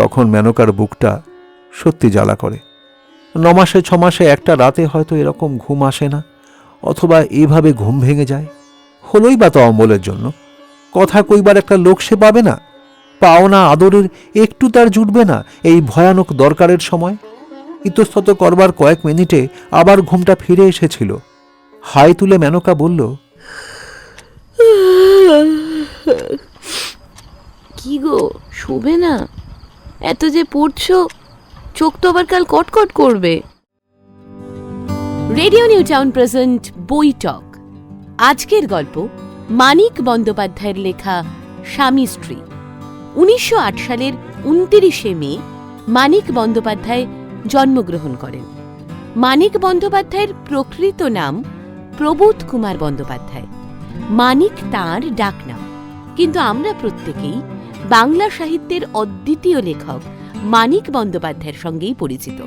তখন মেনকার বুকটা সত্যি জ্বালা করে। নমাসে ছমাসে একটা রাতে হয়তো এরকম ঘুম আসে না, অথবা এইভাবে ঘুম ভেঙে যায়। হলোই বা তো অমলের জন্য। কথা কইবার একটা লোক সে পাবে না। পাওনা আদরের একটু তার জুটবে না এই ভয়ানক দরকারের সময়। ইতস্তত করবার কয়েক মিনিটে আবার ঘুমটা ফিরে এসেছিল। হাই তুলে মেনকা বলল, কি গো, শোবে না? এত যে পড়ছো, চোখ তো আবার কাল কটকট করবে। রেডিও নিউ টাউন প্রেজেন্ট বই টক। আজকের গল্প, মানিক বন্দ্যোপাধ্যায়ের লেখা স্বামী স্ত্রী। উনিশশো আট সালের উনতিরিশে মে, মানিক বন্দ্যোপাধ্যায় জন্মগ্রহণ করেন। মানিক বন্দ্যোপাধ্যায়ের প্রকৃত নাম প্রবোধ কুমার বন্দ্যোপাধ্যায়। মানিক তাঁর ডাকনাম। কিন্তু আমরা প্রত্যেকেই বাংলা সাহিত্যের অদ্বিতীয় লেখক মানিক বন্দ্যোপাধ্যায়ের সঙ্গেই পরিচিত।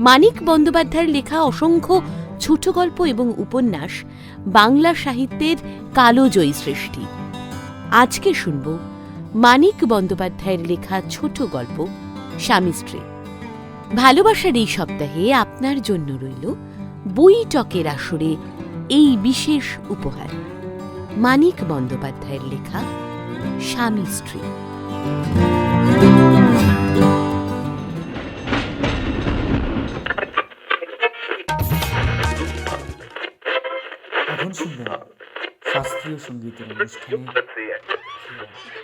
মানিক বন্দ্যোপাধ্যায়ের লেখা অসংখ্য ছোট গল্প এবং উপন্যাস বাংলা সাহিত্যের কালোজয়ী সৃষ্টি। আজকে শুনব মানিক বন্দ্যোপাধ্যায়ের লেখা ছোট গল্প, স্বামী স্ত্রী। ভালোবাসার এই সপ্তাহে আপনার জন্য রইল বই টকের আসরে এই বিশেষ উপহার। মানিক বন্দ্যোপাধ্যায়ের লেখা স্বামী স্ত্রী।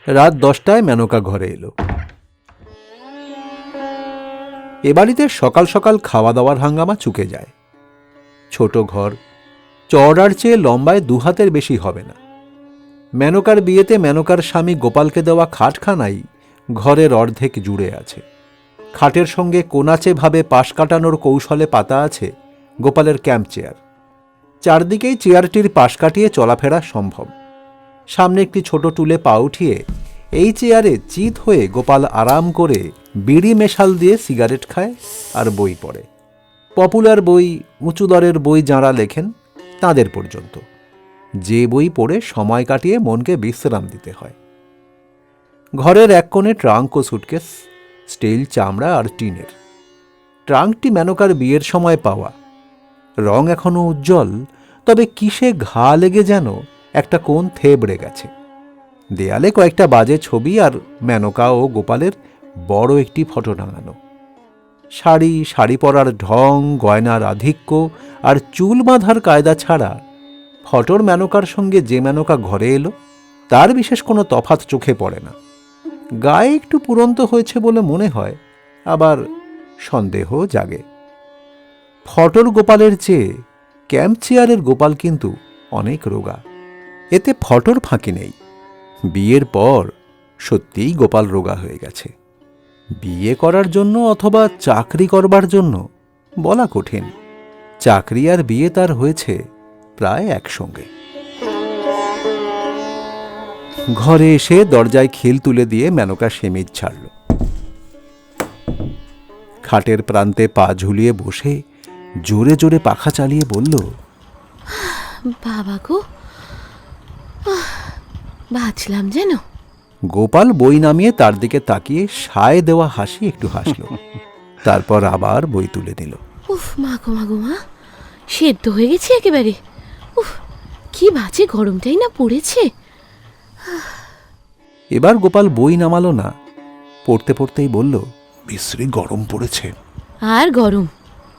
রাত দশটায় মেনকা ঘরে এলো। এ বাড়িতে সকাল সকাল খাওয়া দাওয়ার হাঙ্গামা চুকে যায়। ছোট ঘর চওড়ার চেয়ে লম্বায় দু হাতের বেশি হবে না। মেনকার বিয়েতে মেনকার স্বামী গোপালকে দেওয়া খাটখানাই ঘরের অর্ধেক জুড়ে আছে। খাটের সঙ্গে কোনাচে ভাবে পাশ কাটানোর কৌশলে পাতা আছে গোপালের ক্যাম্প চেয়ার। চারদিকেই চেয়ারটির পাশ কাটিয়ে চলাফেরা সম্ভব। সামনে একটি ছোট টুলে পা উঠিয়ে এই চেয়ারে চিত হয়ে গোপাল আরাম করে বিড়ি মেশাল দিয়ে সিগারেট খায় আর বই পড়ে। পপুলার বই, উঁচু দরের বই যাঁরা লেখেন, তাদের পর্যন্ত। যে বই পড়ে সময় কাটিয়ে মনকে বিশ্রাম দিতে হয়। ঘরের এক কোণে ট্রাঙ্ক ও সুটকেস, স্টিল, চামড়া আর টিনের। ট্রাঙ্কটি মেনকার বিয়ের সময় পাওয়া। রং এখনও উজ্জ্বল, তবে কিসে ঘা লেগে যেন একটা কোণ থেবড়ে গেছে। দেয়ালে কয়েকটা বাজে ছবি আর মেনকা ও গোপালের বড় একটি ফটো টাঙানো। শাড়ি শাড়ি পরার ঢং, গয়নার আধিক্য আর চুল বাঁধার কায়দা ছাড়া ফটোর মেনকার সঙ্গে যে মেনকা ঘরে এলো, তার বিশেষ কোনো তফাত চোখে পড়ে না। গায়ে একটু পুরন্ত হয়েছে বলে মনে হয়, আবার সন্দেহ জাগে। ফটোর গোপালের চেয়ে ক্যাম্প চেয়ারের গোপাল কিন্তু অনেক রোগা। এতে ফটোর ফাঁকি নেই। বিয়ের পর সত্যিই গোপাল রোগা হয়ে গেছে। বিয়ে করার জন্য অথবা চাকরি করবার জন্য বলা কঠিন। চাকরি আর বিয়ে তার হয়েছে প্রায় একসঙ্গে। ঘরে এসে দরজায় খিল তুলে দিয়ে মেনকা সেমিজ ছাড়ল। খাটের প্রান্তে পা ঝুলিয়ে বসে জোরে জোরে পাখা চালিয়ে বলল বাবা গো বাঁচলাম যেন। গোপাল বই নামিয়ে তার দিকে তাকিয়ে সায় দেওয়া হাসি একটু হাসল। তারপর আবার বই তুলে নিল। উফ মা গো মা গো মা। সেদ্ধ হয়ে গেছে একেবারে। উফ কি বাজে গরমটাই না পড়েছে। এবার গোপাল বই নামালো না পড়তে পড়তেই বলল বিশ্রী গরম পড়েছে। আর গরম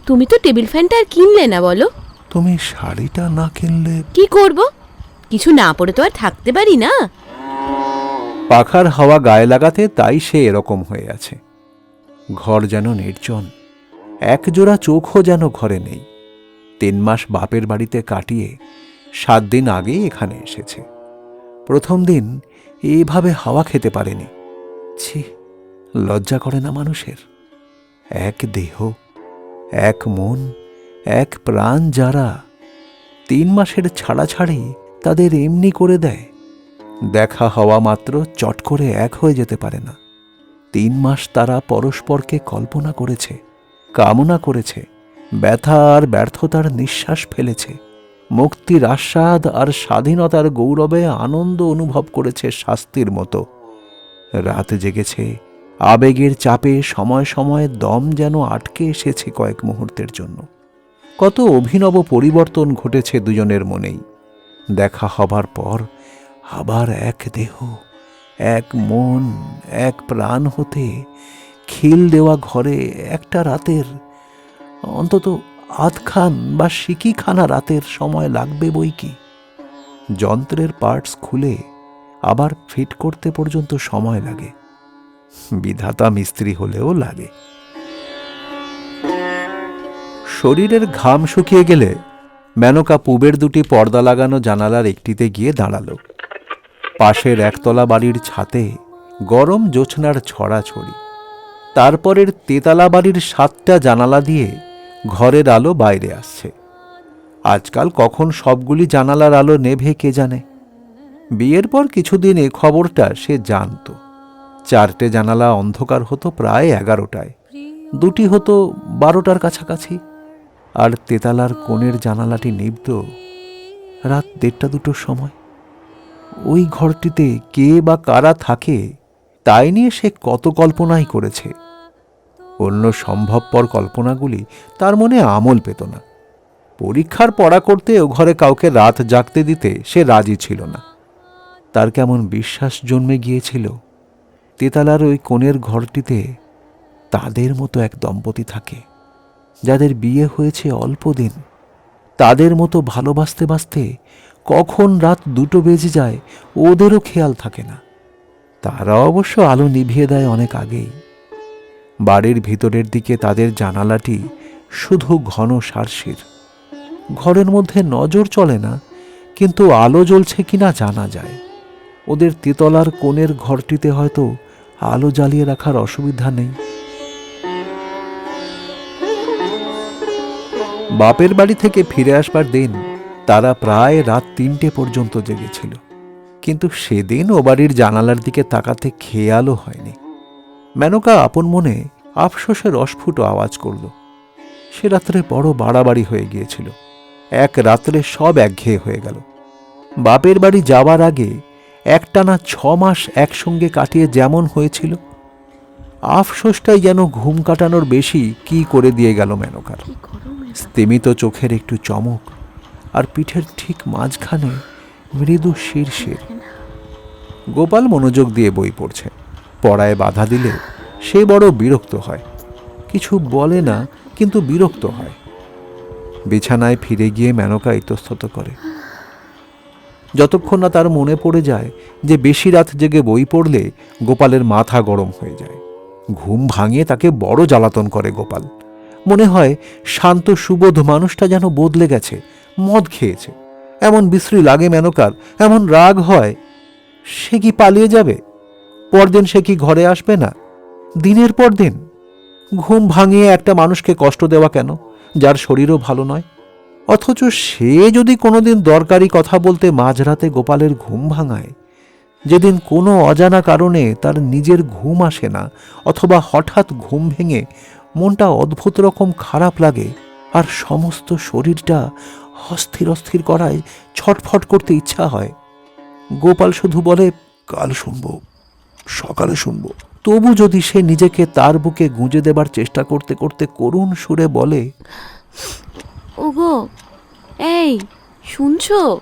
তুমি তো টেবিল ফ্যানটা আর কিনলে না বলো। তুমি শাড়িটা না কিনলে? কি করব? কিছু না পড়ে তো আর থাকতে পারি না। পাখার হাওয়া গায়ে লাগাতে তাই সে এরকম হয়ে আছে। ঘর যেন নির্জন এক জোড়া চোখও যেন ঘরে নেই। তিন মাস বাপের বাড়িতে কাটিয়ে সাত দিন আগেই এখানে এসেছে। প্রথম দিন এভাবে হাওয়া খেতে পারেনি। ছি, লজ্জা করে না মানুষের? এক দেহ, এক মন, এক প্রাণ যারা তিন মাসের ছাড়াছাড়ি তাদের এমনি করে দেয়। দেখা হওয়া মাত্র চট করে এক হয়ে যেতে পারে না। তিন মাস তারা পরস্পরকে কল্পনা করেছে, কামনা করেছে ব্যথা আর ব্যর্থতার নিঃশ্বাস ফেলেছে। মুক্তির আস্বাদ আর স্বাধীনতার গৌরবে আনন্দ অনুভব করেছে শাস্তির মতো। রাত জেগেছে। আবেগের চাপে সময় সময় দম যেন আটকে এসেছে কয়েক মুহূর্তের জন্য। কত অভিনব পরিবর্তন ঘটেছে দুজনের মনেই। দেখা হবার পর আবার এক দেহ, এক মন, এক প্রাণ হতে খিল দেওয়া ঘরে একটা রাতের অন্তত আধখান বা সিকিখানা রাতের সময় লাগবে বই কি? যন্ত্রের পার্টস খুলে আবার ফিট করতে পর্যন্ত সময় লাগে। বিধাতা মিস্ত্রি হলেও লাগে। শরীরের ঘাম শুকিয়ে গেলে মেনকা পুবের দুটি পর্দা লাগানো জানালার একটিতে গিয়ে দাঁড়াল। পাশের একতলা বাড়ির ছাতে গরম জোছনার ছড়াছড়ি। তারপরের তেতালা বাড়ির সাতটা জানালা দিয়ে ঘরের আলো বাইরে আসছে। আজকাল কখন সবগুলি জানালার আলো নেভে কে জানে? বিয়ের পর কিছুদিন এ খবরটা সে জানত। চারটে জানালা অন্ধকার হতো প্রায় এগারোটায়। দুটি হতো বারোটার কাছাকাছি। আর তেতালার কোণের জানালাটি নিবত রাত দেড়টা দুটোর সময়। ওই ঘরটিতে কে বা কারা থাকে তাই নিয়ে সে কত কল্পনাই করেছে। অন্য সম্ভবপর কল্পনাগুলি তার মনে আমল পেত না। পরীক্ষার পড়া করতে ও ঘরে কাউকে রাত জাগতে দিতে সে রাজি ছিল না। তার কেমন বিশ্বাস জন্মে গিয়েছিল। তেতালার ওই কোণের ঘরটিতে তাদের মতো এক দম্পতি থাকে, যাদের বিয়ে হয়েছে অল্প দিন। তাদের মতো ভালোবাসতে বাসতে কখন রাত দুটো বেজে যায় ওদেরও খেয়াল থাকে না। তারা অবশ্য আলো নিভিয়ে দেয় অনেক আগেই। বাড়ির ভিতরের দিকে তাদের জানালাটি শুধু ঘন সারশির ঘরের মধ্যে নজর চলে না, কিন্তু আলো জ্বলছে কিনা জানা যায়। ওদের তেতলার কোণের ঘরটিতে হয়তো আলো জ্বালিয়ে রাখার অসুবিধা নেই। বাপের বাড়ি থেকে ফিরে আসবার দিন তারা প্রায় রাত তিনটে পর্যন্ত জেগেছিল। কিন্তু সেদিন ও বাড়ির জানালার দিকে তাকাতে খেয়ালও হয়নি। মেনকা আপন মনে আফসোসের অস্ফুট আওয়াজ করল। সে রাত্রে বড় বাড়াবাড়ি হয়ে গিয়েছিল। এক রাত্রে সব একঘেয়ে হয়ে গেল। বাপের বাড়ি যাওয়ার আগে একটানা ছ মাস একসঙ্গে কাটিয়ে যেমন হয়েছিল আফসোসটাই যেন ঘুম কাটানোর বেশি কি করে দিয়ে গেল মেনকার। স্তিমিত চোখের একটু চমক আর পিঠের ঠিক মাঝখানে মৃদু শিরশির। গোপাল মনোযোগ দিয়ে বই পড়ছে। পড়ায় বাধা দিলে সে বড় বিরক্ত হয়। কিছু বলে না, কিন্তু বিরক্ত হয়। বিছানায় ফিরে গিয়ে মেনকা ইতস্তত করে। যতক্ষণ না তার মনে পড়ে যায় যে বেশি রাত জেগে বই পড়লে গোপালের মাথা গরম হয়ে যায়। ঘুম ভাঙিয়ে তাকে বড় জ্বালাতন করে গোপাল। মনে হয় শান্ত, সুবোধ মানুষটা যেন বদলে গেছে, মদ খেয়েছে। এমন বিশ্রী লাগে মেনকার, এমন রাগ হয়, সে কি পালিয়ে যাবে? পরদিন সে কি ঘরে আসবে না? দিনের পর দিন। ঘুম ভাঙিয়ে একটা মানুষকে কষ্ট দেওয়া কেন? যার শরীরও ভালো নয়। অথচ সে যদি কোনোদিন দরকারি কথা বলতে মাঝরাতে গোপালের ঘুম ভাঙায়, যেদিন কোনো অজানা কারণে তার নিজের ঘুম আসে না, অথবা হঠাৎ ঘুম ভেঙে মনটা অদ্ভুত রকম খারাপ লাগে, আর সমস্ত শরীরটা অস্থির অস্থির করায় ছটফট করতে ইচ্ছা হয়। গোপাল শুধু বলে, কাল শুনব। সকালে শুনব। তবু যদি সে নিজেকে তার বুকে গুঁজে দেবার চেষ্টা করতে করতে করুণ সুরে বলে ওগো এই শুনছো?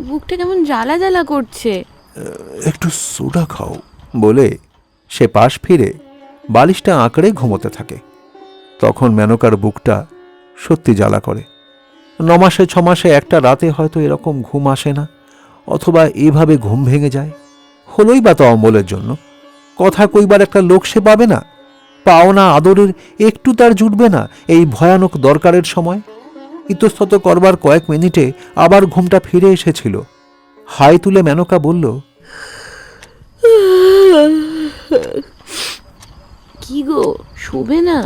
বুকটা কেমন জ্বালা জ্বালা করছে। একটু সোডা খাও বলে সে পাশ ফিরে বালিশটা আঁকড়ে ঘুমোতে থাকে। তখন মেনকার বুকটা সত্যি জ্বালা করে। নমাসে ছমাসে একটা রাতে হয়তো এরকম ঘুম আসে না অথবা এইভাবে ঘুম ভেঙে যায়। হলোই বা তো অমলের জন্য। কথা কইবার একটা লোক সে পাবে না। পাওনা আদরের একটু তার জুটবে না এই ভয়ানক দরকারের সময়। ইতস্তত করবার কয়েক মিনিটে আবার ঘুমটা ফিরে এসেছিল। হাই তুলে মেনকা বলল কি গো শোবে না?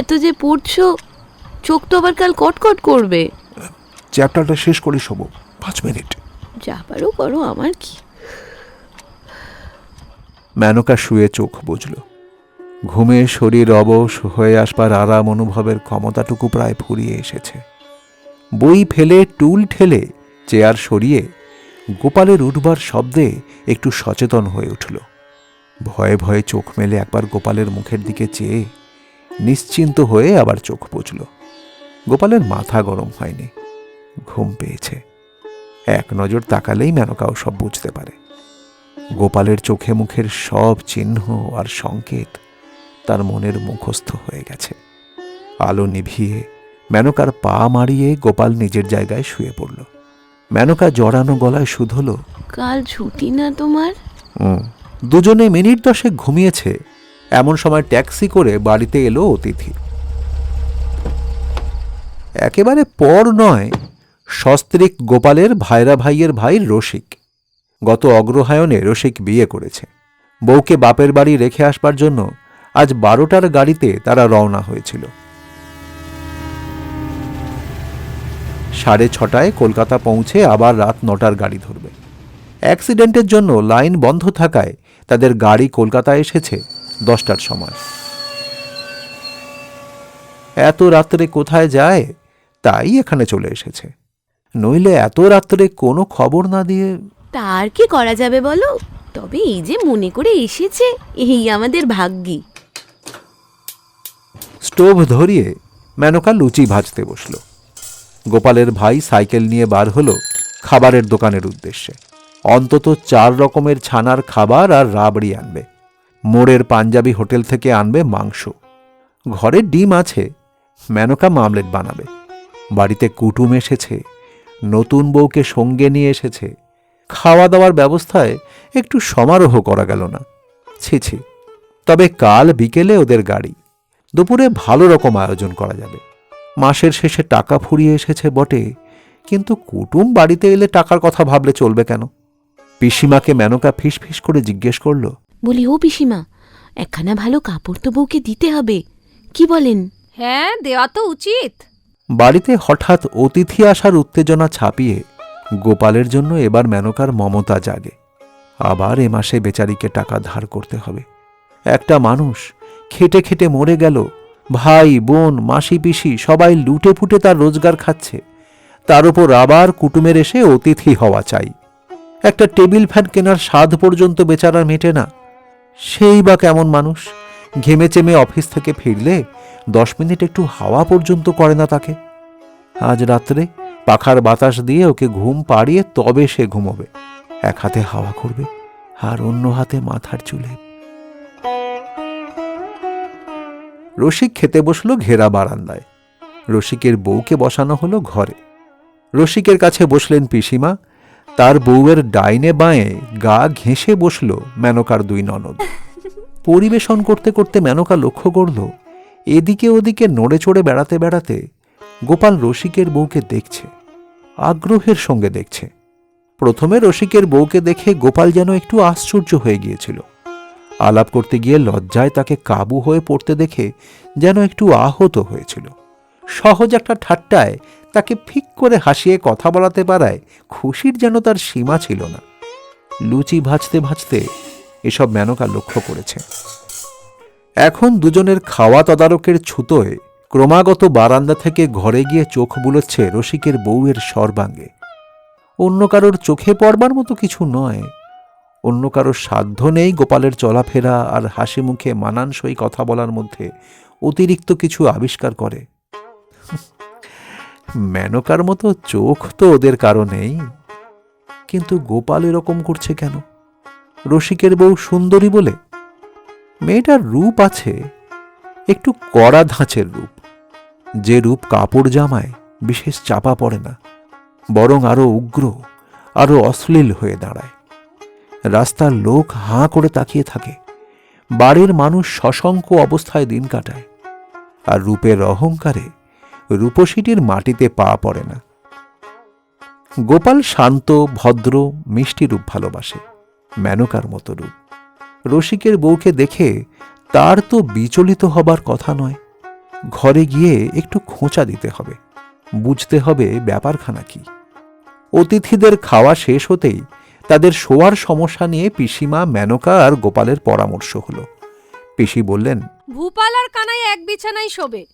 এত যে পড়ছো চোখ তো আবার কাল কটকট করবে। চ্যাপ্টারটা শেষ করে শোবো পাঁচ মিনিট। যা পারো করো আমার কি মেনকা শুয়ে চোখ বুঝল ঘুমে শরীর অবশ হয়ে আসবার আরাম অনুভবের ক্ষমতাটুকু প্রায় ফুরিয়ে এসেছে। বই ফেলে, টুল ঠেলে, চেয়ার সরিয়ে, গোপালের উঠবার শব্দে একটু সচেতন হয়ে উঠল। ভয়ে ভয়ে চোখ মেলে একবার গোপালের মুখের দিকে চেয়ে, নিশ্চিন্ত হয়ে আবার চোখ বুঝল গোপালের মাথা গরম হয়নি। ঘুম পেয়েছে। এক নজর তাকালেই মেনকাও সব বুঝতে পারে। গোপালের চোখে মুখের সব চিহ্ন আর সংকেত তার মনের মুখস্থ হয়ে গেছে। আলো নিভিয়ে মেনকার পা মারিয়ে গোপাল নিজের জায়গায় শুয়ে পড়ল। মেনকা জড়ানো গলায় শুধল কাল ছুটি না তোমার? দুজনে মিনিট দশেক ঘুমিয়েছে। এমন সময় ট্যাক্সি করে বাড়িতে এলো অতিথি। একেবারে পর নয় সস্ত্রীক গোপালের ভাইরা ভাইয়ের ভাই রসিক। গত অগ্রহায়ণে রসিক বিয়ে করেছে। বউকে বাপের বাড়ি রেখে আসবার জন্য আজ বারোটার গাড়িতে তারা রওনা হয়েছিল। সাড়ে ছটায় কলকাতা পৌঁছে আবার রাত নটার গাড়ি ধরবে। অ্যাক্সিডেন্টের জন্য লাইন বন্ধ থাকায় তাদের গাড়ি কলকাতায় এসেছে দশটার সময়। এত রাত্রে কোথায় যায়? তাই এখানে চলে এসেছে। নইলে এত রাত্রে কোনো খবর না দিয়ে তার কি করা যাবে বলো? তবে এই যে মনে করে এসেছে, এই আমাদের ভাগ্যি। স্টোভ ধরিয়ে মেনকা লুচি ভাজতে বসল। গোপালের ভাই সাইকেল নিয়ে বার হলো খাবারের দোকানের উদ্দেশ্যে। অন্তত চার রকমের ছানার খাবার আর রাবড়ি আনবে। মোড়ের পাঞ্জাবি হোটেল থেকে আনবে মাংস। ঘরে ডিম আছে, মেনকা মামলেট বানাবে। বাড়িতে কুটুম এসেছে, নতুন বউকে সঙ্গে নিয়ে এসেছে। খাওয়া দাওয়ার ব্যবস্থায় একটু সমারোহ করা গেল না। ছি ছি। তবে কাল বিকেলে ওদের গাড়ি। দুপুরে ভালো রকম আয়োজন করা যাবে। মাসের শেষে টাকা ফুরিয়ে এসেছে বটে কিন্তু কুটুম বাড়িতে এলে টাকার কথা ভাবলে চলবে কেন? পিসিমাকে মেনকা ফিস ফিস করে জিজ্ঞেস করল বলি ও পিসিমা একখানা ভালো কাপড় তো বউকে দিতে হবে। কি বলেন? হ্যাঁ দেওয়া তো উচিত। বাড়িতে হঠাৎ অতিথি আসার উত্তেজনা ছাপিয়ে গোপালের জন্য এবার মেনকার মমতা জাগে। আবার এ মাসে বেচারিকে টাকা ধার করতে হবে। একটা মানুষ খেটে খেটে মরে গেল। ভাই, বোন, মাসি, পিসি সবাই লুটে ফুটে তার রোজগার খাচ্ছে। তার উপর আবার কুটুমের এসে অতিথি হওয়া চাই। একটা টেবিল ফ্যান কেনার স্বাদ পর্যন্ত বেচারা মেটে না। সেই বা কেমন মানুষ? ঘেমে চেমে অফিস থেকে ফিরলে দশ মিনিট একটু হাওয়া পর্যন্ত করে না তাকে। আজ রাত্রে পাখার বাতাস দিয়ে ওকে ঘুম পাড়িয়ে তবে সে ঘুমোবে। এক হাতে হাওয়া করবে আর অন্য হাতে মাথার চুলে। রসিক খেতে বসল ঘেরা বারান্দায়। রসিকের বউকে বসানো হলো ঘরে। রসিকের কাছে বসলেন পিসিমা। তার বউয়ের ডাইনে বাঁয়ে গা ঘেঁষে বসল মেনকার দুই ননদ। পরিবেশন করতে করতে মেনকা লক্ষ্য করল, এদিকে ওদিকে নড়ে চড়ে বেড়াতে বেড়াতে গোপাল রসিকের বউকে দেখছে। আগ্রহের সঙ্গে দেখছে। প্রথমে রসিকের বউকে দেখে গোপাল যেন একটু আশ্চর্য হয়ে গিয়েছিল। আলাপ করতে গিয়ে লজ্জায় তাকে কাবু হয়ে পড়তে দেখে যেন একটু আহত হয়েছিল। সহজ একটা ঠাট্টায় তাকে ফিক করে হাসিয়ে কথা বলাতে পারায় খুশির যেন তার সীমা ছিল না। লুচি ভাজতে ভাজতে এসব মেনকা লক্ষ্য করেছে। এখন দুজনের খাওয়া তদারকের ছুতোয় ক্রমাগত বারান্দা থেকে ঘরে গিয়ে চোখ বুলোচ্ছে রসিকের বউয়ের সর্বাঙ্গে। অন্য কারোর চোখে পড়বার মতো কিছু নয়। অন্য কারোর সাধ্য নেই গোপালের চলাফেরা আর হাসি মুখে মানানসই কথা বলার মধ্যে অতিরিক্ত কিছু আবিষ্কার করে। মেনকার মতো চোখ তো ওদের কারণেই কিন্তু গোপাল এরকম করছে কেন? রসিকের বউ সুন্দরী বলে? মেয়েটার রূপ আছে, একটু কড়া ধাঁচের রূপ। যে রূপ কাপড় জামায় বিশেষ চাপা পড়ে না, বরং আরও উগ্র, আরও অশ্লীল হয়ে দাঁড়ায়। রাস্তার লোক হাঁ করে তাকিয়ে থাকে। বাড়ির মানুষ সশঙ্ক অবস্থায় দিন কাটায়। আর রূপের অহংকারে রূপসীটির মাটিতে পা পড়ে না। গোপাল শান্ত, ভদ্র, মিষ্টি রূপ ভালোবাসে, মেনকার মতো রূপ। রসিকের বউকে দেখে তার তো বিচলিত হবার কথা নয়। ঘরে গিয়ে একটু খোঁচা দিতে হবে। বুঝতে হবে ব্যাপারখানা কি। অতিথিদের খাওয়া শেষ হতেই তাদের শোয়ার সমস্যা নিয়ে পিসিমা মেনকা আর গোপালের পরামর্শ হলো। পিসি বললেন ভূপাল আর কানাই এক বিছানায় শোবে।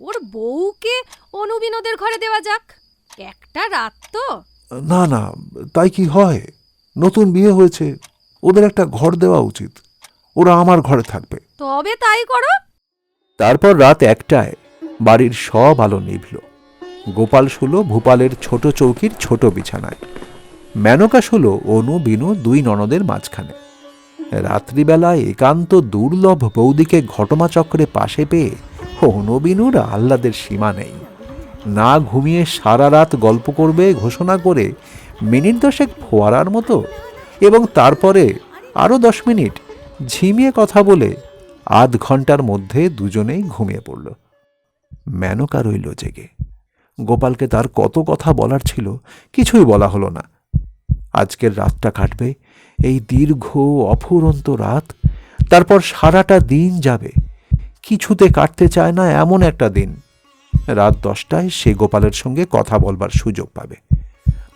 ওর বউকে অনুবিনোদের ঘরে দেওয়া যাক। একটা রাত তো। না না তাই কি হয়? নতুন বিয়ে হয়েছে ওদের একটা ঘর দেওয়া উচিত। ওরা আমার ঘরে থাকবে। তবে তাই করো। তারপর রাত একটায় বাড়ির সব আলো নিভল। গোপাল শুলো ভূপালের ছোট চৌকির ছোট বিছানায়। মেনকা শুলো, অনু, বিনু দুই ননদের মাঝখানে। রাত্রিবেলায় একান্ত দুর্লভ বৌদিকে ঘটনাচক্রে পাশে পেয়ে অনু, বিনুর আহ্লাদের সীমা নেই। না ঘুমিয়ে সারা রাত গল্প করবে, ঘোষণা করে মিনিট দশেক ফোয়ারার মতো এবং তারপরে আরও দশ মিনিট ঝিমিয়ে কথা বলে আধ ঘণ্টার মধ্যে দুজনেই ঘুমিয়ে পড়ল। মেনকা রইল জেগে। গোপালকে তার কত কথা বলার ছিল কিছুই বলা হলো না। আজকের রাতটা কাটবে, এই দীর্ঘ, অফুরন্ত রাত। তারপর সারাটা দিন যাবে। কিছুতে কাটতে চায় না এমন একটা দিন। রাত দশটায় সে গোপালের সঙ্গে কথা বলবার সুযোগ পাবে।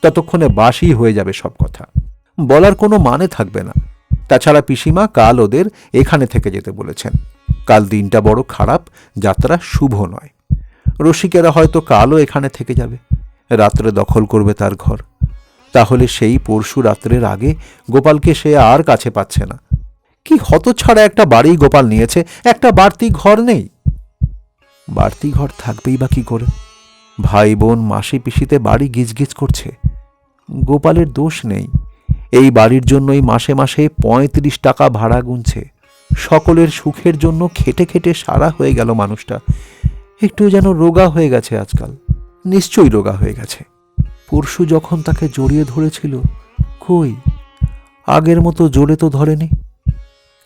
ততক্ষণে বাসি হয়ে যাবে সব কথা। বলার কোনো মানে থাকবে না। তাছাড়া পিসিমা কাল ওদের এখানে থেকে যেতে বলেছেন। কাল দিনটা বড় খারাপ, যাত্রা শুভ নয়। রসিকেরা হয়তো কালও এখানে থেকে যাবে। রাত্রে দখল করবে তার ঘর। তাহলে সেই পরশু রাত্রের আগে গোপালকে সে আর কাছে পাচ্ছে না। কি হতছাড়া একটা বাড়ি গোপাল নিয়েছে, একটা বাড়তি ঘর নেই। বাড়তি ঘর থাকবেই বা কি করে? ভাই বোন মাসি পিসিতে বাড়ি গিজগিজ করছে। গোপালের দোষ নেই। এই বাড়ির জন্যই মাসে মাসে পঁয়ত্রিশ টাকা ভাড়া গুনছে। সকলের সুখের জন্য খেটে খেটে সারা হয়ে গেল মানুষটা। একটু যেন রোগা হয়ে গেছে আজকাল। নিশ্চয়ই রোগা হয়ে গেছে। পরশু যখন তাকে জড়িয়ে ধরেছিল, কই? আগের মতো জোরে তো ধরেনি।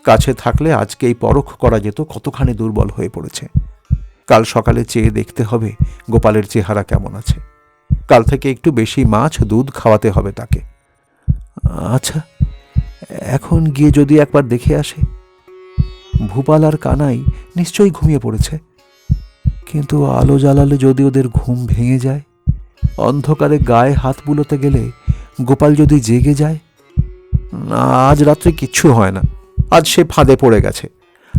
কাছে থাকলে আজকেই পরখ করা যেত কতখানি দুর্বল হয়ে পড়েছে। কাল সকালে চেয়ে দেখতে হবে গোপালের চেহারা কেমন আছে। কাল থেকে একটু বেশি মাছ, দুধ খাওয়াতে হবে তাকে। আচ্ছা এখন গিয়ে যদি একবার দেখে আসে। ভূপাল আর কানাই নিশ্চয়ই ঘুমিয়ে পড়েছে। কিন্তু আলো জ্বালালে যদি ওদের ঘুম ভেঙে যায়, অন্ধকারে গায়ে হাত বুলোতে গেলে গোপাল যদি জেগে যায় আজ রাত্রে কিচ্ছু হয় না। আজ সে ফাঁদে পড়ে গেছে।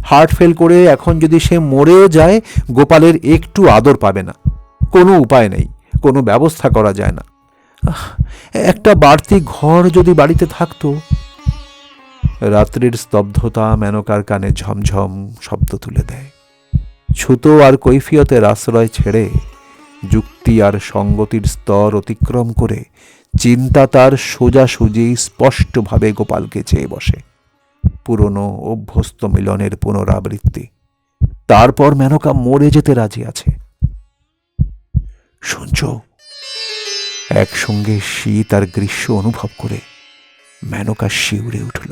হার্ট ফেল করে এখন যদি সে মরেও যায়, গোপালের একটু আদর পাবে না। কোনো উপায় নেই, কোনো ব্যবস্থা করা যায় না। একটা বাড়তি ঘর যদি বাড়িতে থাকতো, রাত্রির স্তব্ধতা মেনকার কানে ঝমঝম শব্দ তুলে দেয়। ছুতো আর কৈফিয়তের আশ্রয় ছেড়ে যুক্তি আর সঙ্গতির স্তর অতিক্রম করে চিন্তা তার সোজাসুজি স্পষ্টভাবে গোপালকে চেয়ে বসে। পুরনো অভ্যস্ত মিলনের পুনরাবৃত্তি। তারপর মেনকা মরে যেতে রাজি আছে। শুনছ একসঙ্গে শীত আর গ্রীষ্ম অনুভব করে মেনকা শিউরে উঠল।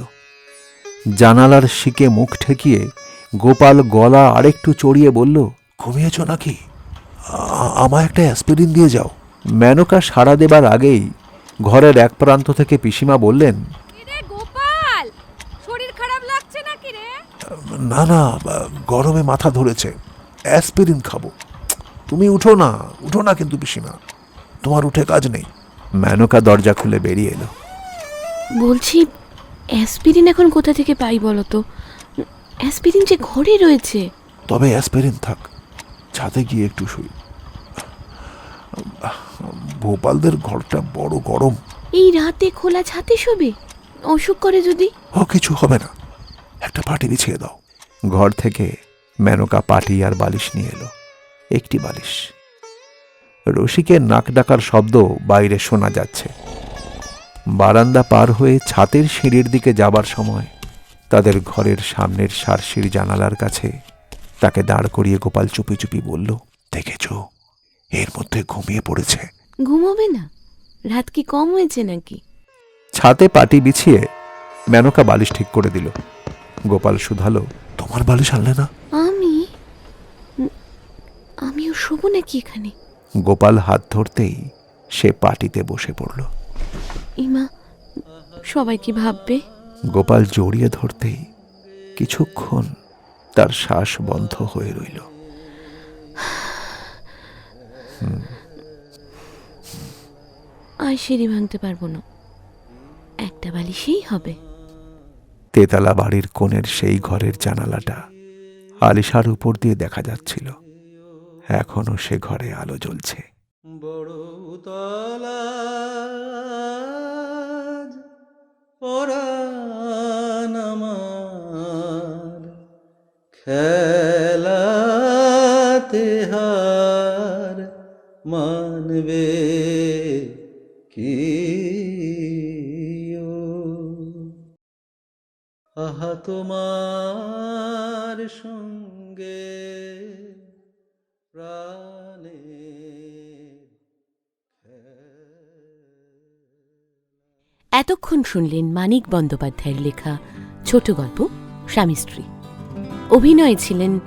জানালার শিকে মুখ ঠেকিয়ে গোপাল গলা আরেকটু চড়িয়ে বলল ঘুমিয়েছ নাকি? আমায় একটা অ্যাসপিরিন দিয়ে যাও। মেনকা সাড়া দেবার আগেই ঘরের এক প্রান্ত থেকে পিসিমা বললেন কিরে গোপাল? শরীর খারাপ লাগছে নাকি রে? না না গরমে মাথা ধরেছে। অ্যাসপিরিন খাব। তুমি উঠো না উঠো না কিন্তু পিসিমা। তোমার উঠে কাজ নেই। মেনকা দরজা খুলে বেরিয়ে এলো। বলছি অ্যাসপিরিন এখন কোথা থেকে পাই বলো তো? অ্যাসপিরিন যে ঘরে রয়েছে। তবে অ্যাসপিরিন থাক ছাদে গিয়ে একটু শুই। ভোপালদের ঘরটা বড় গরম। এই রাতে খোলা ছাতে শোবে? অসুখ করে যদি? ও কিছু হবে না। একটা পাটি বিছিয়ে দাও। ঘর থেকে মেনকা পাটি আর বালিশ নিয়ে এলো। একটি বালিশ। রসিকের নাক ডাকার শব্দ বাইরে শোনা যাচ্ছে। বারান্দা পার হয়ে ছাতের সিঁড়ির দিকে যাবার সময় তাদের ঘরের সামনের সারসির জানালার কাছে তাকে দাঁড় করিয়ে গোপাল চুপি চুপি বলল দেখেছ? এর মধ্যে ঘুমিয়ে পড়েছে। ঘুমোবে না? রাত কি কম হয়েছে নাকি? ছাতে পাটি বিছিয়ে মেনকা বালিশ ঠিক করে দিল। গোপাল শুধালো তোমার বালিশ আনলে না? আমি? আমিও শোবো নাকি এখানে? গোপাল হাত ধরতেই সে পাটিতে বসে পড়ল। ইমা সবাই কি ভাববে? গোপাল জড়িয়ে ধরতেই কিছুক্ষণ তার শ্বাস বন্ধ হয়ে রইল। আর সিঁড়ি ভাঙতে পারব না। একটা বালিশেই হবে। তেতালা বাড়ির কোণের সেই ঘরের জানালাটা আলিশার উপর দিয়ে দেখা যাচ্ছিল। এখনও সে ঘরে আলো জ্বলছে মানবে কি? আহা তোমার সঙ্গে এতক্ষণ শুনলেন মানিক বন্দ্যোপাধ্যায়ের লেখা ছোট গল্প, স্বামী স্ত্রী। অভিনয়ে ছিলেন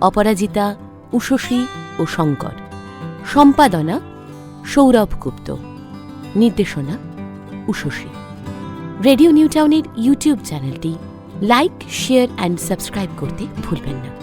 অপরাজিতা উষসী ও শঙ্কর। সম্পাদনা সৌরভ গুপ্ত। নির্দেশনা উষসী রেডিও নিউ টাউনের ইউটিউব চ্যানেলটি লাইক, শেয়ার অ্যান্ড সাবস্ক্রাইব করতে ভুলবেন না।